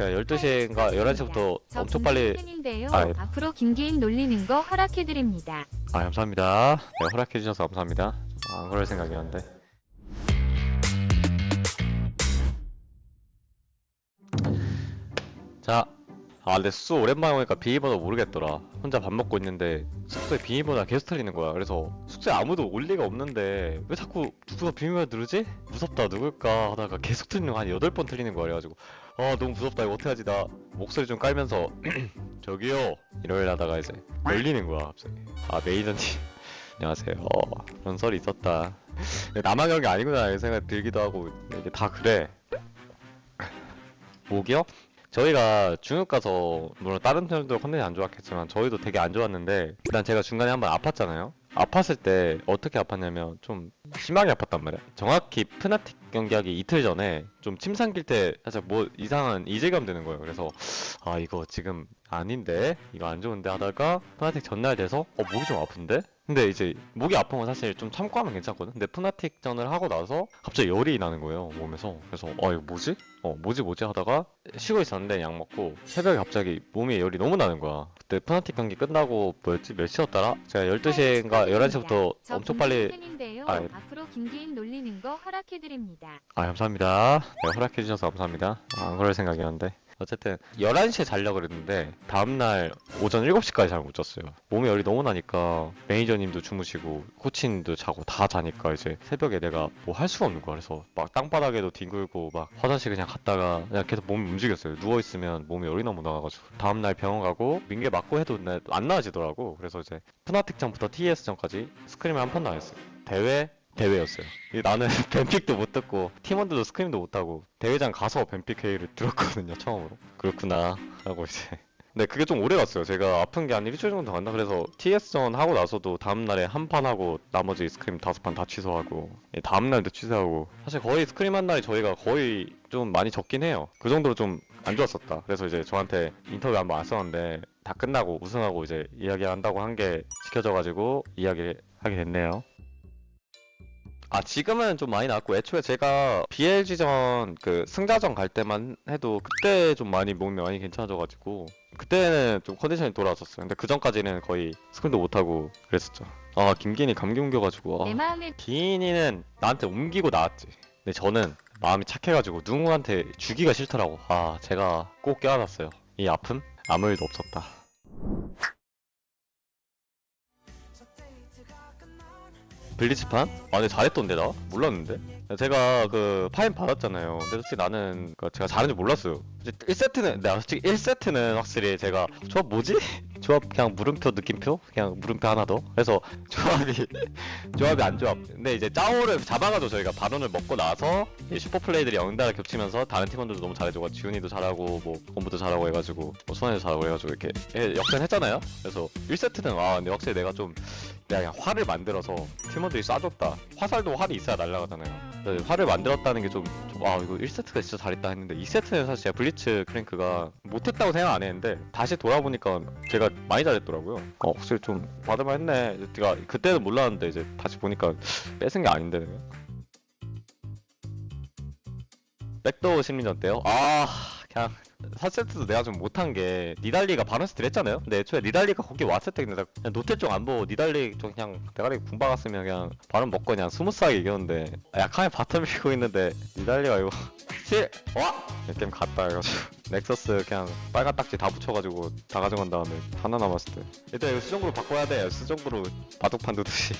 제가 12시인가 11시부터 저 엄청 빨리. 아, 예. 앞으로 김기인 놀리는 거 허락해 드립니다. 아 감사합니다 네, 허락해 주셔서 감사합니다 안 그럴 생각이었는데 자 아, 근데 숙소 오랜만에 오니까 비밀번호 모르겠더라. 혼자 밥 먹고 있는데 숙소에 비밀번호가 계속 틀리는 거야. 그래서 숙소에 아무도 올 리가 없는데 왜 자꾸 누구가 비밀번호 누르지? 무섭다 누굴까 하다가 계속 틀리는 거한 8번 틀리는 거야. 그래가지고 아 너무 무섭다 이거 어떡하지 나 목소리 좀 깔면서 저기요 이러려 하다가 이제 열리는 거야 갑자기. 아 메이저님 안녕하세요. 어, 그런 설이 있었다. 나만 그런 게 아니구나 이런 생각 들기도 하고 이게 다 그래. 목이요? 저희가 중국 가서 물론 다른 팀들도 컨디션이 안 좋았겠지만 저희도 되게 안 좋았는데 일단 제가 중간에 한번 아팠잖아요. 아팠을 때 어떻게 아팠냐면 좀 심하게 아팠단 말이야. 정확히 프나틱 경기하기 이틀 전에 좀 침 삼킬 때 살짝 뭐 이상한 이질감 드는 거예요. 그래서 아 이거 지금 아닌데 이거 안 좋은데 하다가 프나틱 전날 돼서 어 목이 좀 아픈데? 근데 이제 목이 아픈 건 사실 좀 참고 하면 괜찮거든. 근데 프나틱 전을 하고 나서 갑자기 열이 나는 거예요 몸에서. 그래서 아 이거 뭐지? 어 뭐지 뭐지 하다가 쉬고 있었는데 약 먹고 새벽에 갑자기 몸에 열이 너무 나는 거야. 그때 프나틱 경기 끝나고 뭐였지 몇 시였더라? 제가 12시인가 11시부터 저 엄청 빨리. 아, 예. 앞으로 김기인 놀리는 거 허락해드립니다. 아 감사합니다. 네, 허락해 주셔서 감사합니다. 아, 안 그럴 생각이었는데 어쨌든 11시에 자려고 그랬는데 다음날 오전 7시까지 잘 못 잤어요. 몸에 열이 너무 나니까 매니저님도 주무시고 코치님도 자고 다 자니까 이제 새벽에 내가 뭐 할 수가 없는 거야. 그래서 막 땅바닥에도 뒹굴고 막 화장실 그냥 갔다가 그냥 계속 몸이 움직였어요. 누워 있으면 몸에 열이 너무 나가지고 다음날 병원 가고 민계 맞고 해도 내- 안 나아지더라고. 그래서 이제 프나틱전부터 TS전까지 스크림을 한 판도 안 했어요. 대회 대회였어요. 나는 뱀픽도 못 듣고 팀원들도 스크림도 못 하고 대회장 가서 뱀픽 회의를 들었거든요 처음으로. 그렇구나 하고 이제. 근데 그게 좀 오래 갔어요. 제가 아픈 게 한 일주일 정도 갔나? 그래서 TS전 하고 나서도 다음날에 한 판 하고 나머지 스크림 다섯 판 다 취소하고 예, 다음날도 취소하고 사실 거의 스크림 한 날이 저희가 거의 좀 많이 적긴 해요. 그 정도로 좀 안 좋았었다. 그래서 이제 저한테 인터뷰 한번 왔었는데 다 끝나고 우승하고 이제 이야기한다고 한 게 지켜져가지고 이야기 하게 됐네요. 아 지금은 좀 많이 나왔고 애초에 제가 BLG전 그 승자전 갈 때만 해도 그때 좀 많이 몸이 많이 괜찮아져가지고 그때는 좀 컨디션이 돌아왔었어요. 근데 그 전까지는 거의 스크린도 못 하고 그랬었죠. 아 김기인이 감기 옮겨가지고 내 아, 마음에 기인이는 나한테 옮기고 나왔지. 근데 저는 마음이 착해가지고 누구한테 주기가 싫더라고. 아 제가 꼭 깨어났어요. 이 아픔 아무 일도 없었다. 블리츠판? 아 근데 잘했던데 나? 몰랐는데? 제가 그 파인 받았잖아요 근데 솔직히 나는 그 제가 잘하는 줄 몰랐어요 이제 1세트는 내가 솔직히 1세트는 확실히 제가 조합 뭐지? 조합 그냥 물음표 느낌표? 그냥 물음표 하나 더 그래서 조합이 조합이 안 좋아 근데 이제 짜오를 잡아가지고 저희가 발언을 먹고 나서 이 슈퍼플레이들이 연달아 겹치면서 다른 팀원들도 너무 잘해주고 지훈이도 잘하고 뭐 공부도 잘하고 해가지고 뭐 수환이도 잘하고 해가지고 이렇게 예, 역전했잖아요 그래서 1세트는 아 근데 확실히 내가 좀 내가 그냥 활을 만들어서 팀원들이 쏴줬다. 화살도 활이 있어야 날아가잖아요. 그래서 활을 만들었다는 게 좀, 좀, 아, 이거 1세트가 진짜 잘했다 했는데, 2세트는 사실 제가 블리츠 크랭크가 못했다고 생각 안 했는데, 다시 돌아보니까 제가 많이 잘했더라고요. 어, 확실히 좀 받을만 했네. 제가 그때는 몰랐는데, 이제 다시 보니까 뺏은 게 아닌데. 백도어 심리전 때요? 아, 그냥 4세트도 내가 좀 못한 게 니달리가 바런스를 했잖아요? 근데 애초에 니달리가 거기 왔을 때 그냥, 그냥 노텔 쪽 안 보고 니달리 좀 그냥 대가리 궁 박았으면 그냥 바론 먹고 그냥 스무스하게 이겼는데 약하게 바텀 밀고 있는데 니달리가 이거 실! 와! 이 게임 갔다 해가지고 넥서스 그냥 빨간 딱지 다 붙여가지고 다 가져간 다음에 하나 남았을 때 일단 이거 수정구로 바꿔야 돼 수정구로 바둑판 두듯이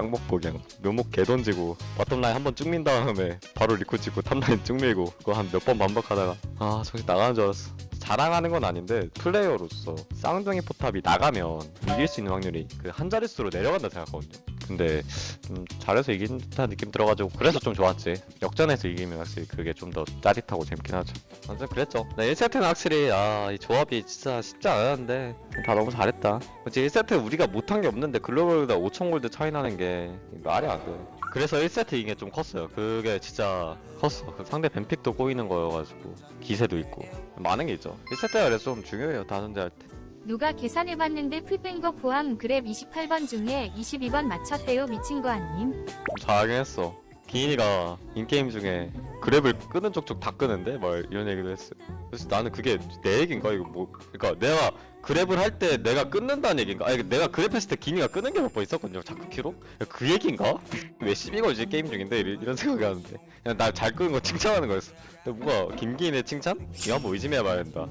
딱 먹고 그냥 묘목 개 던지고 바텀라인 한번 쭉 민 다음에 바로 리코 찍고 탑라인 쭉 밀고 그거 한 몇 번 반복하다가 아 정신 나가는 줄 알았어. 자랑하는 건 아닌데 플레이어로서 쌍둥이 포탑이 나가면 이길 수 있는 확률이 그 한 자릿수로 내려간다 생각하거든요. 근데 좀 잘해서 이긴 듯한 느낌 들어가지고 그래서 좀 좋았지. 역전해서 이기면 확실히 그게 좀 더 짜릿하고 재밌긴 하죠 완전 그랬죠. 네, 1세트는 확실히 아 이 조합이 진짜 쉽지 않았는데 다 너무 잘했다. 그치 1세트 우리가 못한 게 없는데 글로벌보다 5천 골드 차이 나는 게 말이 안 돼. 그래서 1세트 이게 좀 컸어요. 그게 진짜 컸어. 그 상대 뱀픽도 꼬이는 거여가지고 기세도 있고. 많은 게 있죠. 1세트가 그래서 좀 중요해요 다선제할 때. 누가 계산해봤는데 풀뺀 거 포함 그랩 28번 중에 22번 맞췄대요 미친 거 아님? 잘하긴 했어 기인이가 인게임 중에 그랩을 끄는 쪽쪽 다 끄는데? 막 이런 얘기도 했어요 그래서 나는 그게 내 얘기인가? 이거 뭐 그러니까 내가 그랩을 할 때 내가 끊는다는 얘기인가? 아니 내가 그랩 했을 때 기인이가 끄는 게 몇 번 있었거든요 자꾸 키로? 그 얘기인가? 왜 시비 걸지 게임 중인데? 이런, 이런 생각이 하는데. 그냥 나 잘 끄는 거 칭찬하는 거였어. 근데 뭔가 김기인의 칭찬? 이거 한번 의심해봐야 된다.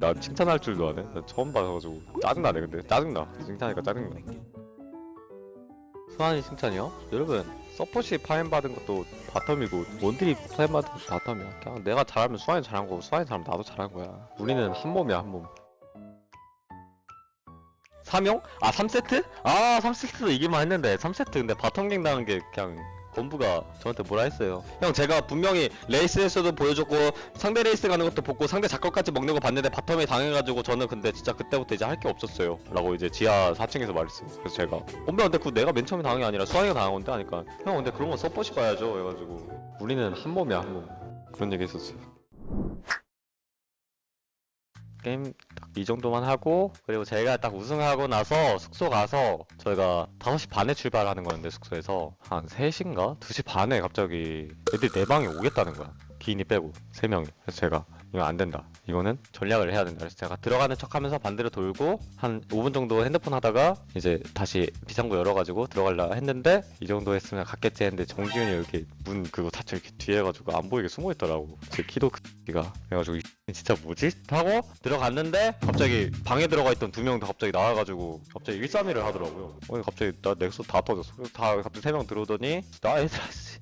나 칭찬할 줄도 아네? 나 처음 봐가지고. 짜증나네 근데. 짜증나. 칭찬하니까 짜증나. 수환이 칭찬이요? 여러분 서포시 파인 받은 것도 바텀이고 원딜이 파인 받은 것도 바텀이야 그냥 내가 잘하면 수환이 잘한 거고 수환이 잘하면 나도 잘한 거야 우리는 한 몸이야 한몸 3용? 아 3세트? 아 3세트도 이기만 했는데 3세트 근데 바텀 갱 당한 게 그냥 건부가 저한테 뭐라 했어요. 형 제가 분명히 레이스에서도 보여줬고 상대 레이스 가는 것도 보고 상대 작걸까지 먹는 거 봤는데 바텀에 당해가지고 저는 근데 진짜 그때부터 이제 할 게 없었어요. 라고 이제 지하 4층에서 말했어요 그래서 제가. 엄마 근데 그거 내가 맨 처음에 당한 게 아니라 수환이가 당한 건데 하니까. 형 근데 그런 건 서포시 봐야죠. 해가지고. 우리는 한 몸이야 한 몸. 그런 얘기 했었어요 게임 딱 이 정도만 하고 그리고 저희가 딱 우승하고 나서 숙소 가서 저희가 5시 반에 출발하는 거였는데 숙소에서. 한 3시인가? 2시 반에 갑자기 애들이 내 방에 오겠다는 거야. 기인이 빼고 3명이. 그래서 제가 이거 안 된다. 이거는 전략을 해야 된다. 그래서 제가 들어가는 척 하면서 반대로 돌고 한 5분 정도 핸드폰 하다가 이제 다시 비상구 열어가지고 들어가려 했는데 이 정도 했으면 갔겠지 했는데 정지훈이 이렇게 문 그거 닫혀 이렇게 뒤에 해가지고 안 보이게 숨어 있더라고. 제 키도 크기가. 그래가지고 이 진짜 뭐지? 하고 들어갔는데 갑자기 방에 들어가 있던 두 명 다 갑자기 나와가지고 갑자기 131을 하더라고요. 어 갑자기 나 넥소 다 터졌어. 다 갑자기 세 명 들어오더니 나 얘들아 씨,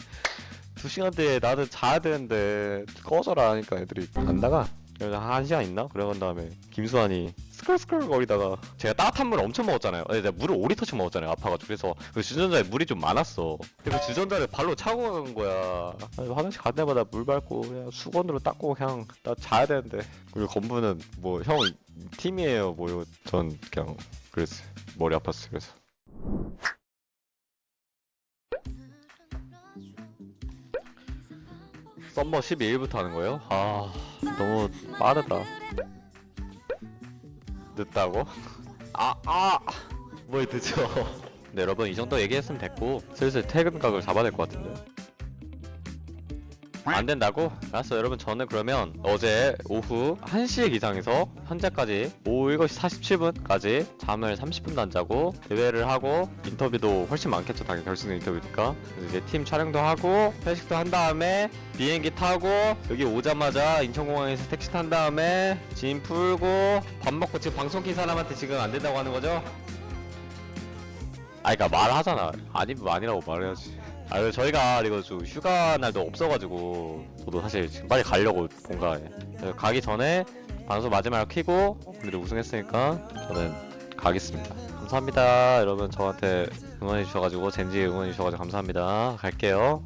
두 시간대에 나는 자야 되는데 꺼져라 하니까 애들이 안 나가 그래서 한 시간 있나? 그래간 다음에 김수환이 스컬스컬 거리다가 제가 따뜻한 물 엄청 먹었잖아요. 아니, 내가 물을 5리터씩 먹었잖아요 아파가지고. 그래서 그 주전자에 물이 좀 많았어. 그래서 주전자를 발로 차고 간 거야. 아니, 화장실 갈 때마다 물 밟고 그냥 수건으로 닦고 그냥 나 자야 되는데. 그리고 건부는 뭐 형 팀이에요. 뭐요 전 그냥 그랬어요. 머리 아팠어요 그래서 썸머 12일부터 하는 거예요? 아 너무 빠르다 늦다고? 아 아! 뭘 늦어 네 여러분 이 정도 얘기했으면 됐고 슬슬 퇴근 각을 잡아야 될 것 같은데 안 된다고? 알았어. 여러분 저는 그러면 어제 오후 1시 기상에서 현재까지 오후 7시 47분까지 잠을 30분도 안 자고 대회를 하고 인터뷰도 훨씬 많겠죠 당연히. 결승 인터뷰니까. 그래서 이제 팀 촬영도 하고 회식도 한 다음에 비행기 타고 여기 오자마자 인천공항에서 택시 탄 다음에 짐 풀고 밥 먹고 지금 방송 킨 사람한테 지금 안 된다고 하는 거죠? 아 그니까 말하잖아. 아니면 아니라고 말해야지 아 저희가 그리고 좀 휴가 날도 없어가지고 저도 사실 지금 빨리 가려고 그래서 가기 전에 방송 마지막으로 키고 오늘은 우승했으니까 저는 가겠습니다. 감사합니다. 여러분 저한테 응원해 주셔가지고 젠지 응원해 주셔가지고 감사합니다. 갈게요